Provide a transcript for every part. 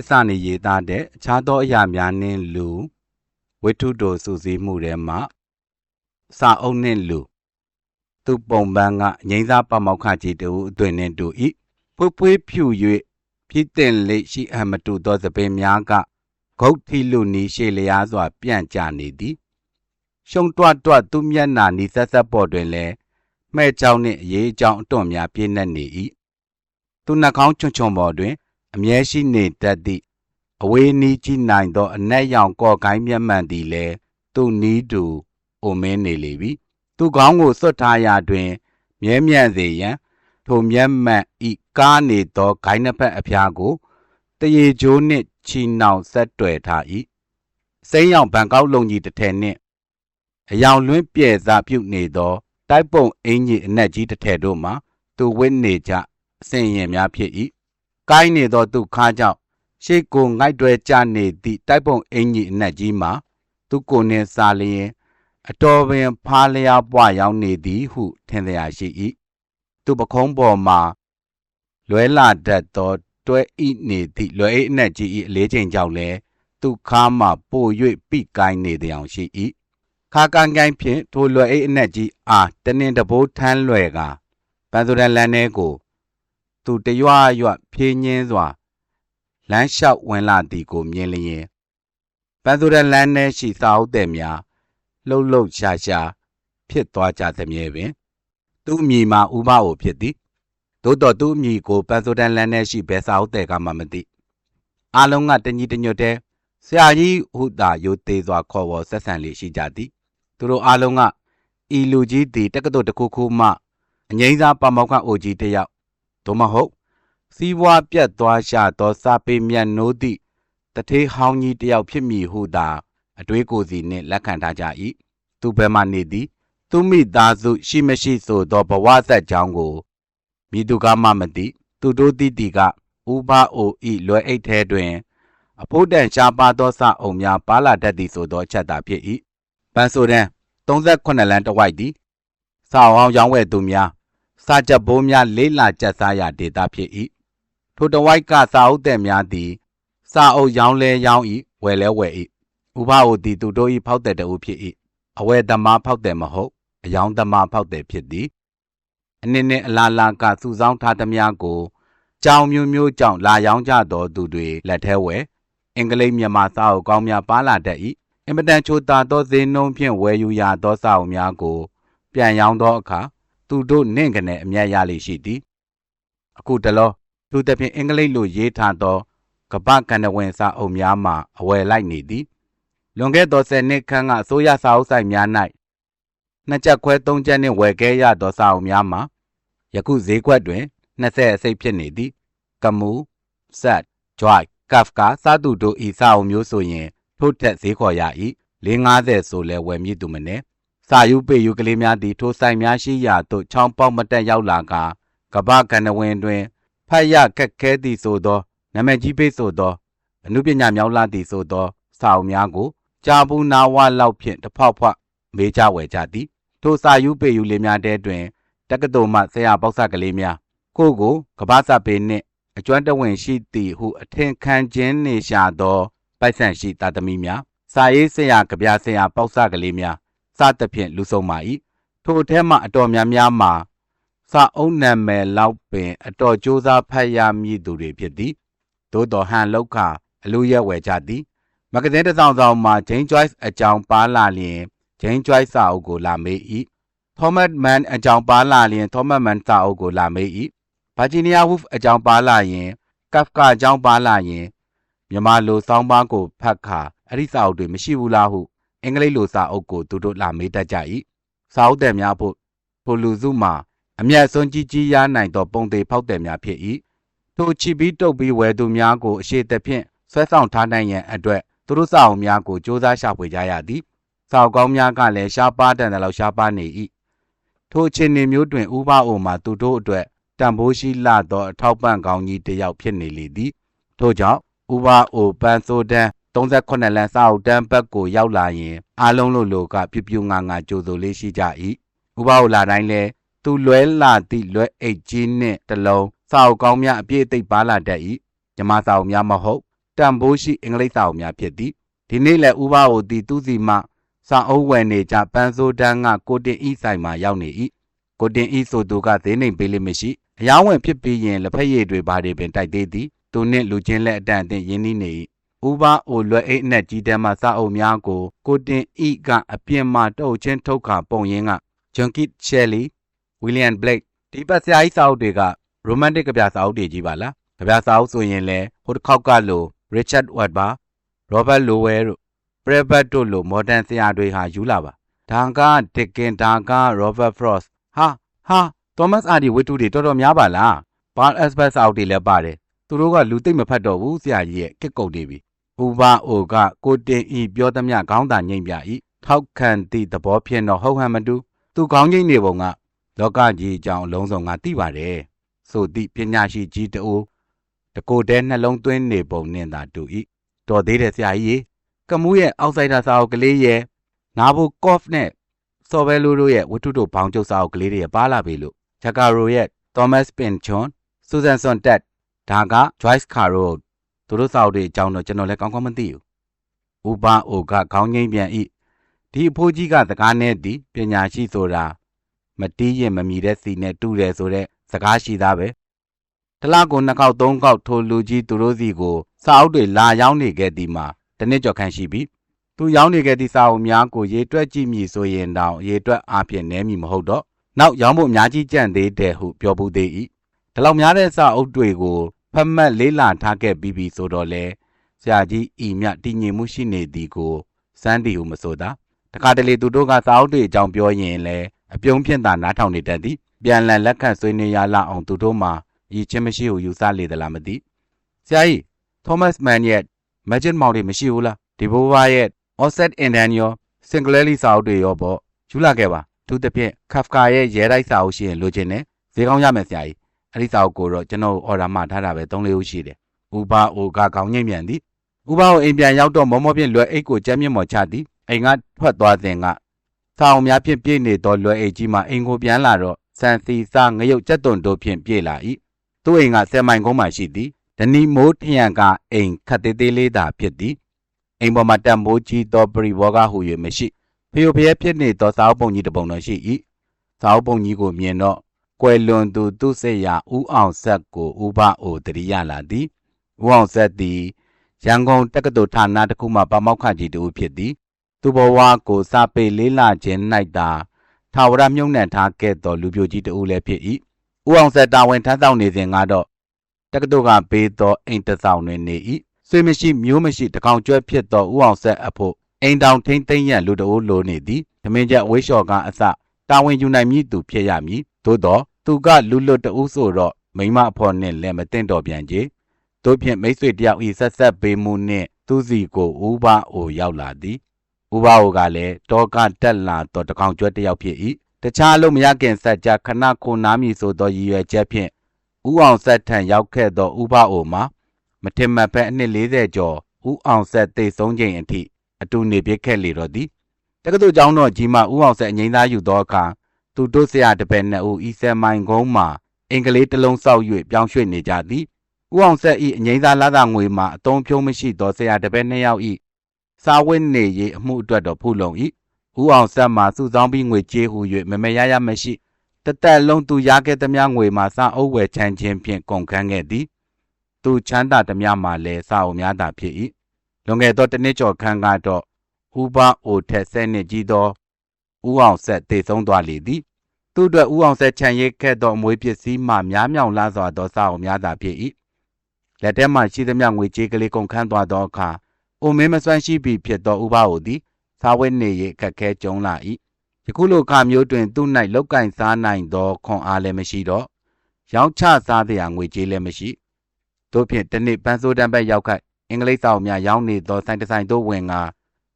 သစ္စာနေရေးသားတဲ့အခြားသောအရာများနှင့်လူဝိထုတိုစုစည်းမှုထဲမှစာအုပ်နှင့်လူသူပုံပန်းကငိမ့်စားပမောက္ခကြီးတူအသွင်နှင့်တူ၏ဖွေးဖွေးဖြူ၍ဖြစ်တင်လေရှိအမတူသောသပင်များကဂုတ်ထီလူနီရှေလျားစွာ ပြန့်ကျနေသည်ရှုံတွတ်တွတ်သူမျက်နာနီဆက်ဆက်ပေါ်တွင်လည်းမှဲ့ကြောင်းနှင့်အရေးအကြောင်းအတွန့်များပြည့်နှက်နေ၏သူနှာခေါင်းချွန်ချွန်ပေါ်တွင် အမြဲရှိနေတတ်သည့်အဝေးနီးကြည့်နိုင်သော အနက်ရောင်ကော့ကိုင်းမျက်မှန်သည်လည်းသူ့နီးတူအိုမင်းနေလေပြီသူ့ခေါင်းကိုစွတ်ထားရာတွင် မြဲမြံစေရန်ထိုမျက်မှန်ဤကားနေသောဂိုင်းနှစ်ဖက်အဖျားကိုတရေကျိုးနှင့်ချီနှောင်ဆက်တွယ်ထား၏စိမ်းရောင်ဘန်ကောက်လုံကြီးတစ်ထည်နှင့်အယောင်လွင်းပြဲစားပြုတ်နေသောတိုက်ပုံအင်ကြီးအနက်ကြီးတစ်ထည်တို့မှာသူဝစ်နေကြအစင်ရင်များဖြစ်၏ ကိုင်းနေသောသူခါကြောင့်ရှေ့ကိုငိုက်တွဲကြနေသည့်တိုက်ပုံအင်ကြီးအနက်ကြီးမှာသူကိုယ်နှင့်စာလျင်အတော်ပင်ဖားလျားပွားရောက်နေသည်ဟုထင်သည်ရှိ၏သူပခုံးပေါ်မှာလွဲလာတတ်သောတွဲဤနေသည့်လွယ်အိတ်အနက်ကြီး၏အလေးချိန်ကြောင့်လည်းသူခါမှပို၍ပိကိုင်းနေသည်အောင်ရှိ၏ခါကန်ကိုင်းဖြင့်ထိုလွယ်အိတ်အနက်ကြီးအားတနင်တဘိုးထမ်းလွယ်ကပန်ဆိုရန်လန်ထဲကို သူတရွရွဖြင်းညင်းစွာလမ်းလျှောက်ဝင်လာသည်ကိုမြင်လျင်ပန်ဆိုရန်လန်ထဲရှိစာအုပ်သည်များလှုပ်လှုပ်ရှားရှားဖြစ်သွားကြသည်မြဲပင် သူ့အမိမှာဥပအိုဖြစ်သည်သို့တော်သူ့အမိကိုပန်ဆိုတန်လန်ထဲရှိဘယ်စာအုပ်သည်ကမှမသိအားလုံးကတညီတညွတ်တဲ့ဆရာကြီးဟုသာယိုသေးစွာခေါ်ဝေါ်ဆက်ဆံလေးရှိကြသည်သူတို့အားလုံးကဤလူကြီးသည်တက္ကသိုလ်တစ်ခုခုမှအငိမ့်စားပမောက္ခအိုကြီးတစ်ယောက် သို့မဟုတ် စီးပွားပြတ်သွားရှာသောစာပေမြတ်နိုးသည့်တထေးဟောင်းကြီးတစ်ယောက်ဖြစ်မည်ဟုသာအတွေးကိုယ်စီနှင့်လက်ခံထားကြ၏သူဘယ်မှနေသည် သူမိသားစုရှိမရှိဆိုသောဘဝဆက်ကြောင်းကိုမိသူကမှမသိသူတို့သိသည်ကဥပအိုဤလွယ်အိတ်ထဲတွင် အဖို့တန်ရှားပါသောစအုံများပါလာတတ်သည်ဆိုသောအချက်သာဖြစ်၏ပန်းဆိုတန်း38လမ်းတစ်ဝိုက်သည်စာအောင်ရောင်းဝယ်သူများ စာချက်ဘိုးများလေးလာကျက်စားရာဒေသဖြစ်၏ထိုတဝိုက်ကစာအုပ်သည်များသည်စာအုပ်ရောင်းလဲရောင်း၏ဝယ်လဲဝယ်၏ဥပအိုသည်သူတို့၏ဖောက်တဲ့တအုပ်ဖြစ်၏အဝယ်သမားဖောက်တယ်မဟုတ်အယောင်သမားဖောက်တယ်ဖြစ်သည်အနည်းနဲ့အလားလားကစုဆောင်းထားသမျှကိုကြောင်မျိုးမျိုးကြောင့်လာရောင်းကြတော်သူတွေလက်ထဲဝယ်အင်္ဂလိပ်မြန်မာစာအုပ်ကောင်းများပါလာတတ်၏အင်မတန်ချိုသာသောဈေးနှုန်းဖြင့်ဝယ်ယူရသောစာအုပ်များကို ပြန်ရောင်းသောအခါ သူတို့နင့်ကနေအမျက်ရလိရှိသည်အခုတလောသူတဖြင့်အင်္ဂလိပ်လိုရေးထားသောကပ္ပကန္နဝင်စာအုပ်များမှာအဝယ်လိုက်နေသည်လွန်ခဲ့သောဆယ်နှစ်ခန့်ကအစိုးရစာအုပ်ဆိုင်များ၌နှစ်ချက်ခွဲသုံးချက်နှင့်ဝယ်ခဲ့ရသောစာအုပ်များမှာယခုဈေးကွက်တွင်20အစိတ်ဖြစ်နေသည်ကမူဆတ်ဂျွိုက်ကဖ်ကာစသူတို့ဤစာအုပ်မျိုးဆိုရင်ထို့ထက်ဈေးခေါ်ရ၏450ဆိုလဲဝယ်မည်သူမနှင့် စာယူပေယူကလေးများသည်ထိုဆိုင်များရှိရာသို့ချောင်းပေါက်မတက်ရောက်လာကကပ္ပကန္နဝင်တွင်ဖတ်ရခက်ခဲသည်ဆိုသောနာမည်ကြီးပိတ်ဆိုသောအမှုပညာမြောက်လာသည်ဆိုသောစာအုပ်များကိုကြာဘူးနာဝလောက်ဖြင့်တဖောက်ဖွမေးကြဝယ်ကြသည်ထိုစာယူပေယူလေးများတဲတွင်တက္ကသိုလ်မှဆရာပေါက်ဆကလေးများကိုကိုကဘာစာပေနှင့်အကျွမ်းတဝင်ရှိသည်ဟုအထင်ခံခြင်းနေရှာသောပိုက်ဆံရှိသားသမီးများစာရေးဆရာကြပြဆရာပေါက်ဆကလေးများ စသဖြင့်လူဆုံးပါ၏ထိုအထက်မှအတော်များများမှာစာအုပ်နာမည်လောက်ပင် အတော်ကြိုးစားဖတ်ရမည်သူတွေဖြစ်သည်သို့တော်ဟန်လောက်ခအလူရက်ဝယ်ကြသည်မဂဇင်းတစ်စောင်ဆောင်မှာ Jane Joyce အကြောင်းပါလာလျင် Jane Joyce စာအုပ်ကိုလာမေး၏။ Thomas Mann အကြောင်းပါလာလျင် Thomas Mann စာအုပ်ကိုလာမေး၏။ Virginia Woolf အကြောင်းပါလာရင် Kafka အကြောင်းပါလာရင်မြန်မာလိုစောင်းပါးကိုဖတ်ခါအဲ့ဒီစာအုပ်တွေမရှိဘူးလားဟု အင်္ဂလိပ်လိုစာအုပ်ကိုသူတို့လာမေးတတ်ကြ၏။စာအုပ်တယ်များဖို့ထိုလူစုမှာအမျက်ဆုံးကြီးကြီးရနိုင်သောပုံသေးဖောက်တယ်များဖြစ်၏။ထိုချီပြီးတုပ်ပြီးဝယ်သူများကိုအရှိသဖြင့်ဆွဲဆောင်ထားနိုင်ရန်အတွက်သူတို့စာအုပ်များကိုစ조사ရှာဖွေကြရသည်စာအုပ်ကောင်းများကလည်းရှားပါးတန်တယ်လို့ရှားပါးနေ၏ထိုအခြေအနေမျိုးတွင်ဥပအိုမှာသူတို့အတွက်တန်ဖိုးရှိလာသောအထောက်ပံ့ကောင်းကြီးတစ်ယောက်ဖြစ်နေလေသည်ထို့ကြောင့်ဥပအိုပန်ဆိုတန် 38လမ်းစာအုပ်တန်းဘက်ကိုရောက်လာရင်အားလုံးလိုလိုကပြပြငါငါကြိုဆိုလေးရှိကြ၏ဥပအိုလာတိုင်းလဲသူလွဲလာသည့်လွဲအိတ်ကြီးနှင့်တလုံးစာအုပ်ကောင်းများအပြည့်အသိပ်ပါလာတတ်၏ညမစာအုပ်များမဟုတ်တတန်ဖိုးရှိအင်္ဂလိပ်စာအုပ်များဖြစ်သည်ဒီနေ့လည်းဥပါကိုသည်သူစီမှစာအုပ်ဝယ်နေကြပန်းစိုးတန်းကကိုတင်ဤဆိုင်မှာရောက်နေ၏ကိုတင်ဤဆိုသူကဈေးနှိမ်ပေးလိမ့်မရှိအယောင်းဝင်ဖြစ်ပြီးရင်လက်ဖက်ရည်တွေဘာတွေပင်တိုက်သေးသည်သူနှင့်လူချင်းလက်အတန်အသင့်ရင်းနှီးနေ၏ ဥပအိုလွယ်အိတ်အနက်ကြီးတန်းမှစာအုပ်များကိုကိုတင်ဤကအပြင်မှတုတ်ချင်းထုတ်ခါပုံရင်းကဂျွန်ကစ်ရှယ်လီဝီလျံဘလိတ်ဒီပတ်ဆရာကြီးစာအုပ်တွေကရိုမန်တစ်ကဗျာစာအုပ်တွေကြီးပါလားကဗျာစာအုပ်ဆိုရင်လည်းဟိုတစ်ခေါက်ကလို Richard Webber Robert Lowell တို့ Prevat တို့လို modern ဆရာတွေဟာယူလာပါဒါက Dickens ဒါက Robert Frost ဟာဟာ Thomas Hardy ဝတ္ထုတွေတော်တော်များပါလား Paul Esbeth စာအုပ်တွေလည်းပါတယ်သူတို့ကလူသိမ့်မဖတ်တော့ဘူးဆရာကြီးရဲ့ကစ်ကုတ်တွေပြီ ဥပါအိုကကိုတင်ဤပြောသမျှခေါင်းသာငိမ့်ပြဤထောက်ခံသည့်သဘောဖြင့်တော့ဟုတ်ဟန်မတူသူခေါင်းငိမ့်နေပုံကလောကကြီးအကြောင်းအလုံးစုံငါသိပါတယ်ဆိုသည့်ပညာရှိကြီးတအိုးတကိုယ်တည်းနှလုံးသွင်းနေပုံနဲ့သာတူဤတော်သေးတယ်ဆရာကြီးကမူးရဲ့အောက်ဆိုင်ဒါစာအုပ်ကလေးရဲ့နာဘိုကော့ဖ်နဲ့စော်ဘဲလိုတို့ရဲ့ဝတ္ထုတို့ဘောင်ကျုပ်စာအုပ်ကလေးတွေပါလာပြီလို့ဂျကာရိုရဲ့ Thomas Pynchon Susan Sontag ဒါက Joyce Carol သူတို့စာအုပ်တွေအကြောင်းတော့ကျွန်တော်လည်းကောင်းကောင်းမသိဘူးဥပအိုကခေါင်းငိမ့်ပြန်ဤဒီအဖိုးကြီးကစကားနဲ့ဒီပညာရှိဆိုတာမတီးရင်မမီတဲ့စီနဲ့တူတယ်ဆိုတဲ့စကားရှိသားပဲတလားကိုနှစ်ခေါက်သုံးခေါက်ထိုလူကြီးသူတို့စီကိုစာအုပ်တွေလာရောက်နေခဲ့သည်မှာတနစ်ကျော်ခန့်ရှိပြီသူရောက်နေခဲ့သည့်စာအုပ်များကိုရေတွက်ကြည့်မည်ဆိုရင်တောင်ရေတွက်အားဖြင့်နည်းမည်မဟုတ်တော့နောက်ရောင်းဖို့အများကြီးကြံ့သေးတယ်ဟုပြောပူသေး၏ဒီလောက်များတဲ့စာအုပ်တွေကို ဖတ်မှတ်လေးလာထားခဲ့ပြီးပြီဆိုတော့လေဆရာကြီးဤမြတည်ငြိမ်မှုရှိနေသည်ကိုစမ်းတီဟုမဆိုတာတခါတလေသူတို့ကစာအုပ်တွေအကြောင်းပြောရင်လည်းအပြုံးဖြင့်သာနားထောင်နေတတ်သည်ပြန်လည်လက်ခံဆွေးနွေးရလောက်အောင်သူတို့မှရည်ချင်းမရှိဟုယူဆလေသလားမသိဆရာကြီး Thomas Mann ရဲ့ Magic Mountain တွေမရှိဘူးလားဒီဘိုးဘရဲ့ Offset Indian ရော Singularly စာအုပ်တွေရောပေါ့ယူလာခဲ့ပါသူတစ်ဖြင့် Kafka ရဲ့ရဲတိုက်စာအုပ်ရှိရင်လိုချင်တယ်ဈေးကောင်းရမယ်ဆရာကြီး အဲ့ဒီစာအုပ်ကိုတော့ကျွန်တော်အော်ဒါမှထားတာပဲ၃လေးဦးရှိတယ်ဥပါအိုကကောင်းငိမ့်မြန်သည်ဥပါအိုအိမ်ပြန်ရောက်တော့မောမောဖြင့်လွယ်အိတ်ကိုကြမ်းမြင့်မော်ချသည်အိမ်ကထွက်သွားစဉ်ကစာအုပ်များဖြင့်ပြည့်နေသောလွယ်အိတ်ကြီးမှအိမ်ကိုပြန်လာတော့စံစီစာငရုတ်ကြက်သွန်တို့ဖြင့်ပြည့်လာ၏သူ့အိမ်ကဆယ်မိုင်ကုန်းမှရှိသည်ဒနီမိုးထရန်ကအိမ်ခတ်သေးသေးလေးသာဖြစ်သည်အိမ်ပေါ်မှာတံမိုးကြီးသောပရိဘောဂဟု၍မရှိဖျို့ဖျဲဖြစ်နေသောစာအုပ်ပုံကြီးတစ်ပုံတော့ရှိ၏စာအုပ်ပုံကြီးကိုမြင်တော့ ကွယ်လွန်သူသူစိတ်ရဥအောင်ဆက်ကိုဥပအိုတရိယလာသည်ဥအောင်ဆက်သည်ရန်ကုန်တက္ကသိုလ်ဌာနတစ်ခုမှပမောက္ခကြီးတူဖြစ်သည် သူဘဝကိုစာပေလေးလာခြင်း၌သာထာဝရမြုံနှံထားခဲ့သောလူပြိုကြီးတူလည်းဖြစ်၏ဥအောင်ဆက်တာဝန်ထမ်းဆောင်နေစဉ်ကတော့တက္ကသိုလ်ကပေးသောအိမ်တဆောင်တွင်နေ၏ဆွေမရှိမျိုးမရှိတကောင်ကျွဲဖြစ်သောဥအောင်ဆက်အဖို့အိမ်တောင်ထိမ့်သိမ့်ရလူတအိုးလိုနေသည်သမင်းချက်ဝိရှော်ကအစတာဝန်ယူနိုင်မည်သူဖြစ်ရမည် သို့တော့သူကလူလွတ်တူဆိုတော့မိမအဖော်နဲ့လည်းမတင်တော်ပြန်ကြီးတို့ဖြင့်မိတ်ဆွေတယောက်ဤဆက်ဆက်ပေးမှုနှင့်သူစီကိုဥပအိုရောက်လာသည်ဥပအိုကလည်းတောကတက်လာတော့တကောင်ကျွဲတယောက်ဖြစ်၏တခြားလို့မရခင်ဆက်ကြခဏခုနားမည်ဆိုသောရည်ရွယ်ချက်ဖြင့်ဥအောင်ဆက်ထံရောက်ခဲ့သောဥပအိုမှာမထင်မှတ်ဖက်အနှစ်40ကျော်ဥအောင်ဆက်သိဆုံးချိန်အထိအတူနေပြခဲ့လေတော့သည်တက္ကသိုလ်ကျောင်းတော်ကြီးမှဥအောင်ဆက်အငိမ့်သားယူသောအခါ သူတို့ဆရာတပည့်နှစ်ဦးဤဆယ်မိုင်ကုန်းမှာအင်္ဂလိပ်တစ်လုံးစောက်၍ပြောင်းရွှေ့နေကြသည်ဥအောင်ဆက်ဤအငိမ့်သားလာသာငွေမှာအတုံးဖြုံးမရှိသောဆရာတပည့်နှစ်ယောက်ဤစာဝတ်နေရေးအမှုအတွက်တော့ဖူလုံ၏ဥအောင်ဆက်မှာစုဆောင်းပြီးငွေကြေးဟူ၍မမရရမရှိတသက်လုံးသူရခဲ့သမျှငွေမှာစာအုပ်ဝယ်ချမ်းခြင်းဖြင့်ကုန်ခန်းခဲ့သည်သူချမ်းသာသမျှမှာလည်းစာအုပ်များသာဖြစ်၏လွန်ခဲ့သောတစ်နှစ်ကျော်ခန့်ကတော့ဥပအိုထက်ဆဲနှစ်ကြီးသောဥအောင်ဆက်တည်ဆုံးသွားလေသည် သူ့အတွက်ဥအောင်ဆက်ခြံရိတ်ခဲ့သောအမွေပစ္စည်းမှများမြောင်လာစွာသောစာအုပ်များသာဖြစ်၏လက်ထဲမှရှိသမျှငွေကြေးကလေးကုန်ခန်းသွားသောအခါအိုမင်းမစွမ်းရှိပြီဖြစ်သောဥပအိုသည်စာဝတ်နေရေးအခက်ခဲကြုံလာ၏ယခုလိုအခါမျိုးတွင်သူ့၌လောက်ကင်စားနိုင်သောခွန်အားလည်းမရှိတော့ရောင်းချစားစရာငွေကြေးလည်းမရှိတို့ဖြင့်တနေ့ပန်းစိုးတန်းဘက်ရောက်ခိုက်အင်္ဂလိပ်စာအုပ်များရောင်းနေသောဆိုင်တဆိုင်တို့ဝင်က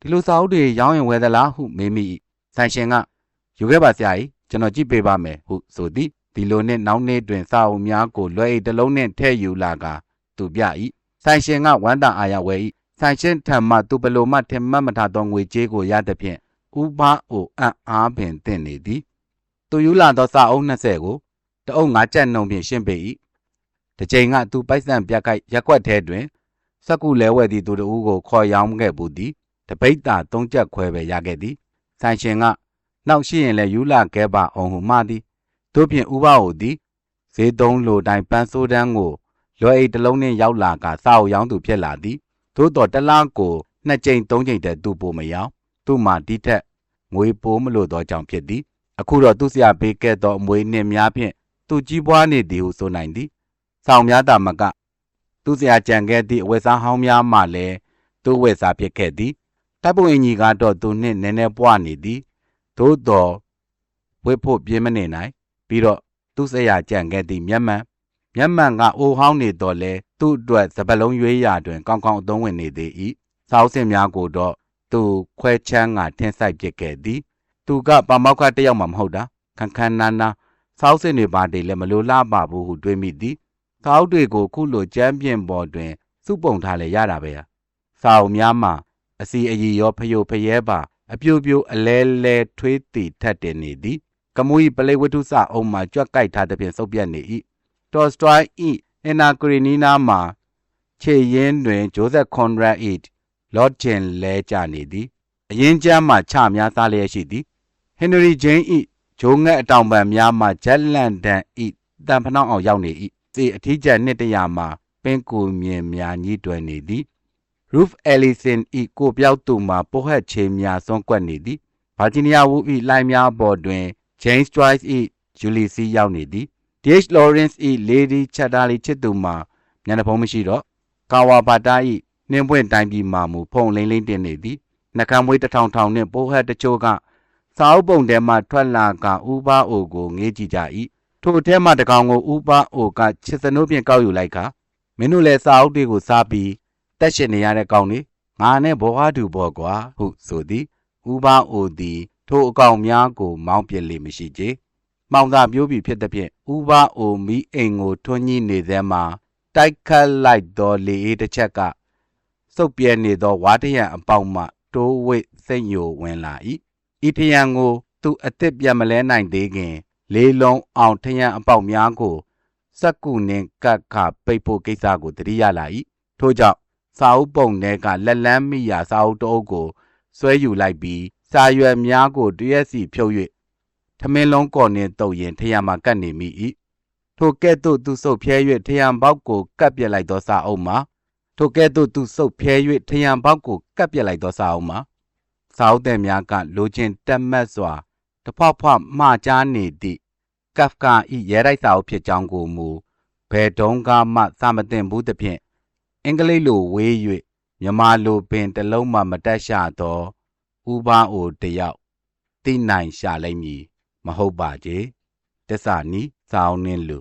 ဒီလိုစာအုပ်တွေရောင်းရင်ဝယ်သလားဟုမေးမိ၏ဆိုင်ရှင်ကယူခဲ့ပါဆရာကြီး ကျွန်တော်ကြည့်ပေးပါမယ်ဟုဆိုသည်ဒီလိုနဲ့နောက်နေ့တွင်စာအုပ်များကိုလွှဲ၏တစ်လုံးနှင့်ထည့်ယူလာကသူပြ၏ဆိုင်ရှင်ကဝမ်းသာအားရဝဲ၏ဆိုင်ရှင်ထံမှသူဘလို့မှထင်မှတ်မထားသောငွေကြေးကိုရသည်ဖြင့်ဥပအိုအံ့အားပင်တင့်နေသည်သူယူလာသောစာအုပ်20ကိုတအုပ်ငါးကြက်နှုံဖြင့်ရှင်းပေ၏တစ်ချိန်ကသူပိုက်ဆံပြက်ခိုက်ရက်ွက်ထဲတွင်စက္ကူလဲဝဲသည့်သူတဦးကိုခေါ်ရောင်းခဲ့ဘူးသည်တပိတ်တာသုံးချက်ခွဲပဲရခဲ့သည်ဆိုင်ရှင်က နောက်ရှိရင်လည်းယူလာခဲ့ပါအောင်ဟုမှားသည်တို့ဖြင့်ဥပဟိုသည်ဈေးသုံးလိုတိုင်းပန်းစိုးတန်းကိုလွယ်အိတ်တစ်လုံးနှင့်ရောက်လာကစာအုပ်ရောင်းသူဖြစ်လာသည်သို့တော်တစ်လားကိုနှစ်ကြိမ်သုံးကြိမ်တည်းသူ့ပိုမရောက်သူ့မှာဒီထက်ငွေပိုးမလို့သောကြောင့်ဖြစ်သည်အခုတော့သူ့ဆရာပေးခဲ့သောအမွေနှင့်များဖြင့်သူကြီးပွားနေသည်ဟုဆိုနိုင်သည်ဆောင်များတာမကသူ့ဆရာကြံခဲ့သည့်အဝတ်စားဟောင်းများမှလည်းသူ့ဝတ်စားဖြစ်ခဲ့သည်တပ်ပုံအင်ကြီးကတော့သူနှင့်နည်းနည်းပွားနေသည် သို့တော်ဝတ်ဖို့ပြင်းမနေနိုင် ပြီးတော့သူ့ဆရာကြံခဲ့သည့်မျက်မှန်မျက်မှန်ကအိုဟောင်းနေတော့လဲသူ့အတွက်စပလုံးရွေးရာတွင် ကောင်းကောင်းအသုံးဝင်နေသေး၏စောက်စင်များကိုတော့သူခွဲချမ်းကထင်းဆိုင်ပစ်ခဲ့သည်သူကပါမောက္ခတစ်ယောက်မှမဟုတ်တာခန်းခန်းနာနာစောက်စင်တွေပါတည်းလည်းမလိုလားပါဘူးဟုတွေးမိသည်စောက်တွေကိုခုလိုကြမ်းပြင်ပေါ်တွင်စုပုံထားလဲရတာပဲစာအုပ်များမှာအစီအီရောဖယိုဖယဲပါ အပြိုပြိုအလဲလဲထွေးတီထက်တင်နေသည်ကမူဤပလေဝတ္ထုစအုံမှာကြွက်ကြိုက်ထားတဲ့ဖြင့်စုပ်ပြတ်နေ၏တော်စထရိုင်းဤအင်နာကရီနီနာမှာခြေရင်းတွင်ဂျိုဇက်ကွန်ရက်ဣလော့ဂျင်လဲကြနေသည်အရင်ကျမ်းမှာချများသားလျက်ရှိသည်ဟင်နရီဂျိန်းဤဂျိုးငက်အတောင်ပံများမှာဂျက်လန်ဒန်ဤတန်ဖနှောင်းအောင်ရောက်နေ၏စီအထီးကျန်နှစ်တရာမှာပင်ကိုမြင်များညှိတွယ်နေသည် Roof Ellison ၏ကိုပြောက်သူမှာပိုဟက်ချေများစွန့်ကွက်နေသည်ဗာဂျီးနီးယားဝူ၏လိုင်းများပေါ်တွင် James Joyce ၏ဂျူလီစီရောက်နေသည် D.H. Lawrence ၏လေဒီချက်တာလီချစ်သူမှာမျက်နှာဖုံးမရှိတော့ကာဝါဘာတာ၏နှင်းပွင့်တိုင်းပြည်မှာမူဖုံလိမ့်လိမ့်တင်နေသည်နှကမ်းမွေးတစ်ထောင်ထောင်နှင့်ပိုဟက်တချို့ကစာအုပ်ပုံထဲမှထွက်လာကဥပအိုကိုငေးကြည့်ကြ၏ထို့အထက်မှတကောင်ကိုဥပအိုကချစ်စနိုးဖြင့်ကောက်ယူလိုက်ကမင်းတို့လည်းစာအုပ်တွေကိုစားပြီး တက်ရှင်နေရတဲ့ကောင်လေးငါနဲ့ဘောဟာတူဘောကွာဟုဆိုသည်ဥပအိုသည်ထိုအကောင်များကို မောင်းပြလေမရှိကြ။မှောင်သာပြိုးပြီဖြစ်သည်ဖြင့်ဥပအိုမီအိမ်ကိုထွန်းညှိနေသည်မှာတိုက်ခတ်လိုက်သောလေအေးတစ်ချက်ကစုပ်ပြဲနေသောဝါတရံအပေါက်မှတိုးဝိတ်စိတ်ယိုဝင်လာ၏။ဤထရံကို သူအစ်စ်ပြတ်မလဲနိုင်သေးခင် လေးလုံးအောင်ထရံအပေါက်များကိုစက်ကူနှင့်ကတ်ခပိတ်ဖို့ကိစ္စကိုတတိရလာ၏ထို့ကြောင့် စာအုပ်ပုံထဲကလက်လန်းမိရာစာအုပ်တအုပ်ကိုဆွဲယူလိုက်ပြီးစာရွက်များကိုတရက်စီဖြုတ်၍ထမင်းလုံးကော်နှင့်တုပ်ရင်ထရံမှာကတ်နေမိ၏ထိုကဲ့သို့သူစုပ်ဖြဲ၍ထရံပေါက်ကိုကတ်ပြစ်လိုက်သောစာအုပ်မှာထိုကဲ့သို့သူစုပ်ဖြဲ၍ထရံပေါက်ကိုကတ်ပြစ်လိုက်သောစာအုပ်မှာစာအုပ်သည်များကလိုချင်တက်မတ်စွာတဖွဖွမှားကြားနေသည့်ကဖကာ၏ရဲတိုက်စာအုပ်ဖြစ်ကြောင်းကိုမူဘယ်တုန်းကမှသာမတင်ဘူးသဖြင့် အင်္ဂလိပ်လိုဝေး၍မြမလိုပင်တစ်လုံးမှမတက်ရှာသောဥပအိုတယောက်သိနိုင်ရှာလိုက်မည် မဟုတ်ပါကြတစ္ဆာနီစောင်းနှင်းလူ